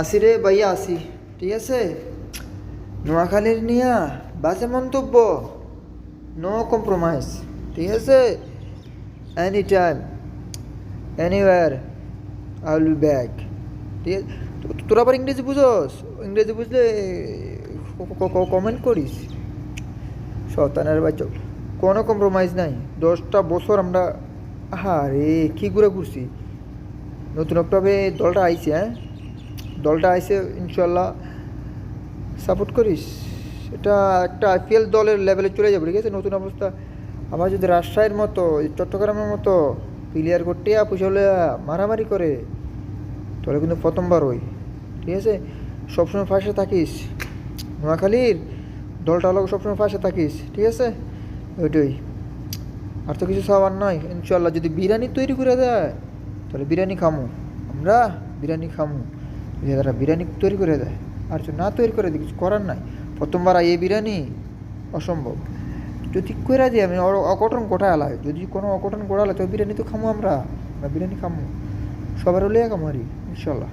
আসি রে ভাইয়া, আসি। ঠিক আছে? নোয়াখালীর নিয়া বাসে মন্তব্য। নো কম্প্রোমাইজ ঠিক আছে? Any time anywhere I will back ঠিক আছে? তোরা আবার ইংরেজি বুঝোস? ইংরেজি বুঝলে কমেন্ট করিস। শতানের বাচ্চা। কোনো কম্প্রোমাইজ নাই। দশটা বছর আমরা হা রে কী করে ঘুরছি? নতুন একটাভাবে দলটা আইছে হ্যাঁ? দলটা আইসে ইনশাল্লাহ সাপোর্ট করিস। এটা একটা আইপিএল দলের লেভেলে চলে যাবে, ঠিক আছে? নতুন অবস্থা। আবার যদি রাজশাহীর মতো চট্টগ্রামের মতো প্লেয়ার করতে হলে মারামারি করে, তাহলে কিন্তু প্রথমবার ওই, ঠিক আছে? সবসময় ফাঁসে থাকিস। নোয়াখালীর দলটা হলো সবসময় ফাঁসে থাকিস, ঠিক আছে? ওইটাই। আর তো কিছু খাওয়ার নয় ইনশাল্লাহ যদি বিরিয়ানি তৈরি করে দেয়, তাহলে বিরিয়ানি খামু। আমরা বিরিয়ানি খামু। যদি তারা বিরিয়ানি তৈরি করে দেয়। আর যদি না তৈরি করে দিই কিছু করার নাই। প্রথমবার এই বিরিয়ানি অসম্ভব। যদি করে দিই আমি অকটন গোটা ঘটালাই যদি কোনো অকটন কোটা ঘটালে তো বিরিয়ানি তো খামো আমরা। বিরিয়ানি খামো। সবার হলে খামো আর ইনশাল্লাহ।